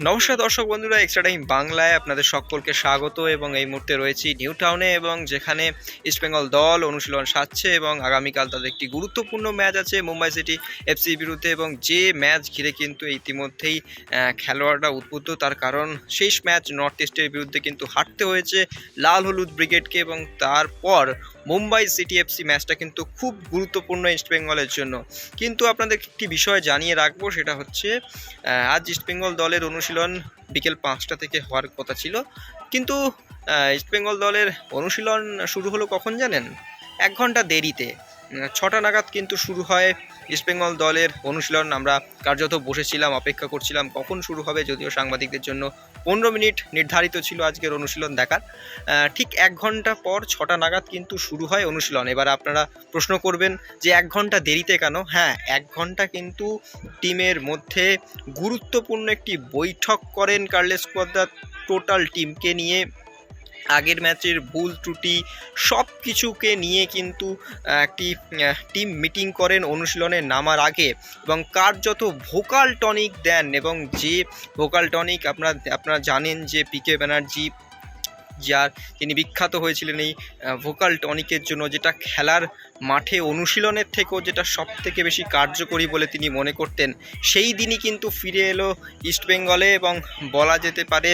নমস্কার দর্শক বন্ধুরা এক্সট্রা টাইম বাংলায় আপনাদের সকলকে স্বাগত এবং এই মুহূর্তে রয়েছি নিউ টাউনে এবং যেখানে ইস্টবেঙ্গল দল অনুশীলন সাজছে এবং আগামীকাল তাদের একটি গুরুত্বপূর্ণ ম্যাচ আছে মুম্বাই সিটি এফসির বিরুদ্ধে এবং যে ম্যাচ ঘিরে কিন্তু ইতিমধ্যেই খেলোয়াড়রা উদ্বুদ্ধ, তার কারণ শেষ ম্যাচ নর্থ ইস্টের বিরুদ্ধে কিন্তু হারতে হয়েছে লাল হলুদ ব্রিগেডকে এবং তারপর মুম্বাই সিটি এফসি ম্যাচটা কিন্তু খুব গুরুত্বপূর্ণ ইস্টবেঙ্গলের জন্য। কিন্তু আপনাদের একটি বিষয় জানিয়ে রাখব, সেটা হচ্ছে আজ ইস্টবেঙ্গল দলের অনুশীলন বিকেল পাঁচটা থেকে হওয়ার কথা ছিল। কিন্তু ইস্টবেঙ্গল দলের অনুশীলন শুরু হলো কখন জানেন? এক ঘণ্টা দেরিতে। ছটা নাগাদ কিন্তু শুরু হয় ইস্টবেঙ্গল দলের অনুশীলন। আমরা কার্যত বসেছিলাম, অপেক্ষা করছিলাম কখন শুরু হবে, যদিও সাংবাদিকদের জন্য পনেরো মিনিট নির্ধারিত ছিল আজকের অনুশীলন দেখার। ঠিক এক ঘণ্টা পর ছটা নাগাদ কিন্তু শুরু হয় অনুশীলন। এবার আপনারা প্রশ্ন করবেন যে এক ঘণ্টা দেরিতে কেন? হ্যাঁ এক ঘণ্টা কিন্তু টিমের মধ্যে গুরুত্বপূর্ণ একটি বৈঠক করেন কার্লেস কোয়াদ্দার টোটাল টিমকে নিয়ে। আগের ম্যাচের ভুল ত্রুটি সব কিছুকে নিয়ে কিন্তু একটি টিম মিটিং করেন অনুশীলনে নামার আগে এবং কার্যত ভোকাল টনিক দেন এবং যে ভোকাল টনিক আপনার, আপনারা জানেন যে পিকে ব্যানার্জি যার তিনি বিখ্যাত হয়েছিলেন এই ভোকাল টনিকের জন্য যেটা খেলার মাঠে অনুশীলনের থেকেও যেটা সব থেকে বেশি কার্যকরী বলে তিনি মনে করতেন, সেই দিনই কিন্তু ফিরে এলো ইস্টবেঙ্গলে এবং বলা যেতে পারে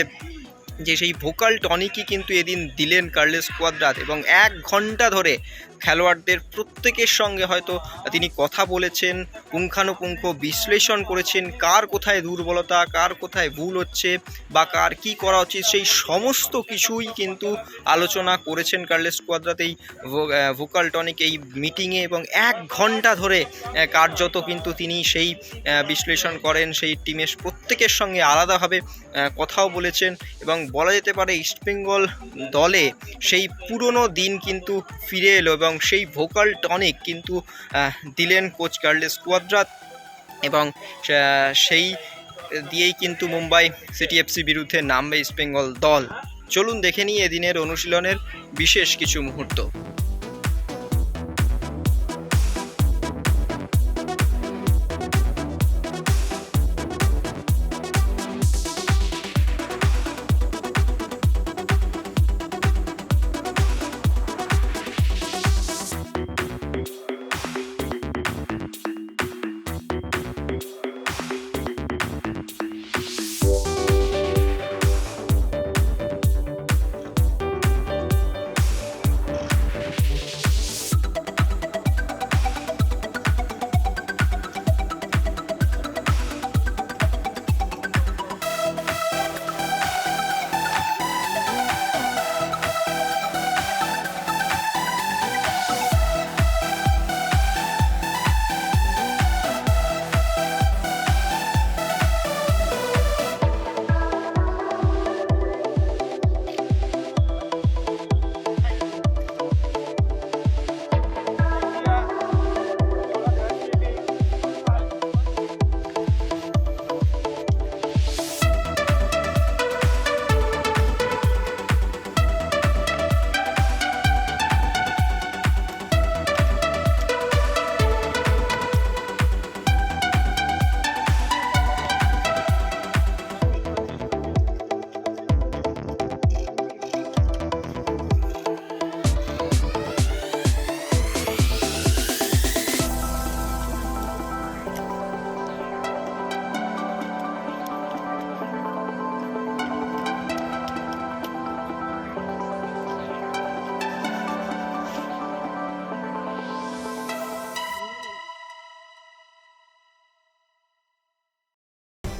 যে সেই ভোকাল টনিকই কিন্তু এদিন দিলেন কার্লেস কোয়াদ্রাত এবং এক ঘণ্টা ধরে খেলোয়াড়দের প্রত্যেকের সঙ্গে হয়তো তিনি কথা বলেছেন, পুঙ্খানুপুঙ্খ বিশ্লেষণ করেছেন, কার কোথায় দুর্বলতা, কার কোথায় ভুল হচ্ছে বা কার কি করা উচিত, সেই সমস্ত কিছুই কিন্তু আলোচনা করেছেন কার্লেস কোয়াদ্রাত এই ভোকাল টনিক এই মিটিংয়ে এবং এক ঘণ্টা ধরে কার্যত কিন্তু তিনি সেই বিশ্লেষণ করেন, সেই টিমের প্রত্যেকের সঙ্গে আলাদাভাবে কথাও বলেছেন এবং বলা যেতে পারে ইস্টবেঙ্গল দলে সেই পুরনো দিন কিন্তু ফিরে এলো এবং সেই ভোকাল টনিক কিন্তু দিলেন কোচ কার্লেস কোয়াদ্রাত এবং সেই দিয়েই কিন্তু মুম্বাই সিটি এফসি বিরুদ্ধে নামবে ইস্টবেঙ্গল দল। চলুন দেখে নিই এদিনের অনুশীলনের বিশেষ কিছু মুহূর্ত।